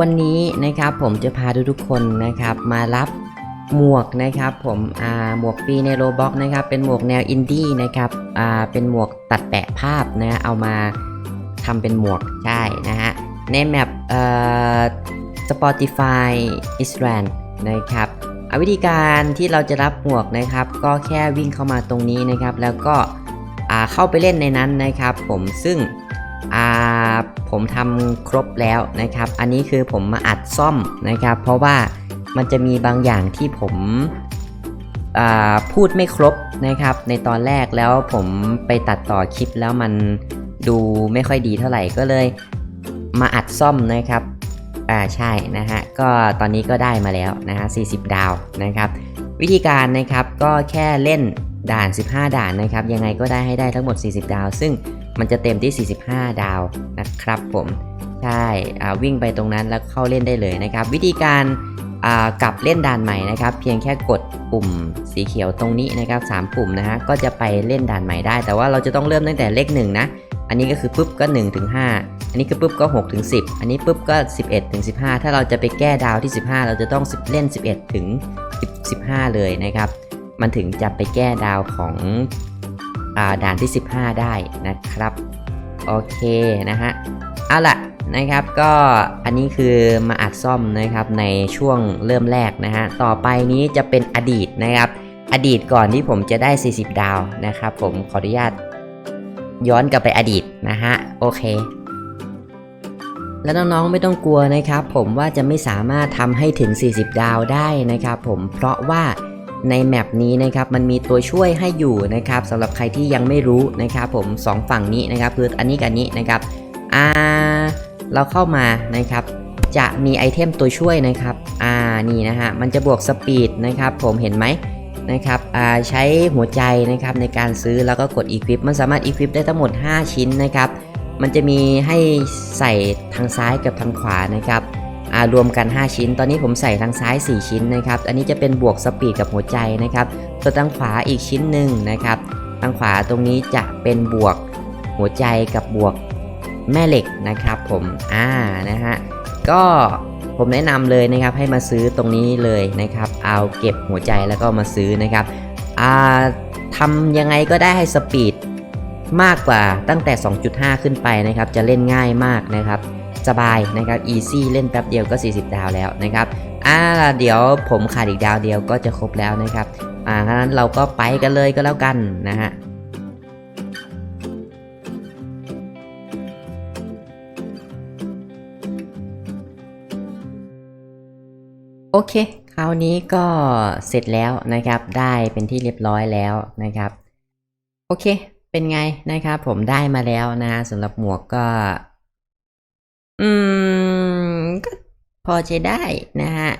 วันนี้นะครับผมจะพาทุกๆคนนะครับมารับหมวกนะครับผมอ่าหมวกฟรีในโรบ็อกนะครับเป็นหมวกแนวอินดี้นะครับอ่าเป็นหมวกตัดแปะภาพนะเอามาทำเป็นหมวกใช่นะฮะในแมปเอ่อ Spotify Israel นะครับอ่าวิธีการที่เราจะรับหมวกนะครับ ก็แค่วิ่งเข้ามาตรงนี้นะครับ แล้วก็เข้าไปเล่นในนั้นนะครับ ผมซึ่ง อ่าผมทำครบแล้วนะครับ อันนี้คือผมมาอัดซ่อมนะครับ เพราะว่ามันจะมีบางอย่างที่ผมอ่าพูดไม่ครบนะครับ ในตอนแรกแล้วผมไปตัดต่อคลิปแล้วมันดูไม่ค่อยดีเท่าไหร่ก็เลยมาอัดซ่อมนะครับ อ่าใช่นะฮะ ก็ตอนนี้ก็ได้มาแล้วนะฮะ 40 ดาวนะครับ วิธีการนะครับก็แค่เล่นด่าน 15 ด่านนะครับ ยังไงก็ได้ให้ได้ทั้งหมด 40 ดาว ซึ่ง มันจะเต็มที่ 45 ดาวนะครับผมใช่วิ่งไปตรงนั้นแล้วเข้าเล่นได้เลยนะครับ วิธีการกลับเล่นด่านใหม่นะครับ เพียงแค่กดปุ่มสีเขียวตรงนี้นะครับ 3 ปุ่มนะฮะก็จะไปเล่นด่านใหม่ได้ แต่ว่าเราจะต้องเริ่มตั้งแต่เลข1นะอันนี้ก็คือปุ๊บก็1ถึง5อันนี้ก็ปุ๊บก็6ถึง10 อันนี้ปุ๊บก็ 11ถึง15 ถ้าเราจะไปแก้ดาวที่ 15 เราจะต้องเล่น 11ถึง15 เลยนะครับ มันถึงจะไปแก้ดาวของ ด่านที่ 15 ได้นะครับ โอเคนะฮะเอาละนะครับก็อันนี้คือมาอัดซ่อมนะครับในช่วงเริ่มแรกนะฮะต่อไปนี้จะเป็นอดีตนะครับ อดีตก่อนที่ผมจะได้ 40 ดาวนะครับ ผมขออนุญาตย้อนกลับไปอดีตนะฮะโอเค แล้วน้องๆไม่ต้องกลัวนะครับ ผมว่าจะไม่สามารถทำให้ถึง 40 ดาวได้นะครับ ผมเพราะว่า ในแมปนี้นะครับมันมีตัวช่วยให้อยู่นะครับสำหรับใครที่ยังไม่รู้นะครับผมสองฝั่งนี้นะครับคืออันนี้กับอันนี้นะครับอ่าเราเข้ามานะครับจะมีไอเทมตัวช่วยนะครับอ่านี่นะฮะมันจะบวกสปีดนะครับผมเห็นไหมนะครับอ่าใช้หัวใจนะครับในการซื้อแล้วก็กด Equip มันสามารถ Equip ได้ทั้งหมด 5 ชิ้นนะครับ มันจะมีให้ใส่ทางซ้ายกับทางขวานะครับ รวมกัน 5 ชิ้น ตอนนี้ผมใส่ทางซ้าย 4 ชิ้นนะครับ อันนี้จะเป็นบวกสปีดกับหัวใจนะครับ ส่วนทางขวาอีกชิ้นหนึ่งนะครับ ทางขวาตรงนี้จะเป็นบวกหัวใจกับบวกแม่เหล็กนะครับผม อ่า นะฮะ ก็ผมแนะนำเลยนะครับให้มาซื้อตรงนี้เลยนะครับ เอาเก็บหัวใจแล้วก็มาซื้อนะครับ อ่าทำยังไงก็ได้ให้สปีดมากกว่าตั้งแต่ 2.5 ขึ้นไปนะครับ จะเล่นง่ายมากนะครับ สบายนะครับ easy เล่นแป๊บเดียวก็ 40 ดาวแล้วนะครับอ่าเดี๋ยวผมขาดอีกดาวเดียวก็จะครบแล้วนะครับอ่าฉะนั้นเราก็ไปกันเลยก็แล้วกันนะฮะโอเค คราวนี้ก็เสร็จแล้วนะครับ ได้เป็นที่เรียบร้อยแล้วนะครับ โอเค เป็นไงนะครับ ผมได้มาแล้วนะสำหรับหมวกก็ อืมก็พอใช้ได้นะฮะ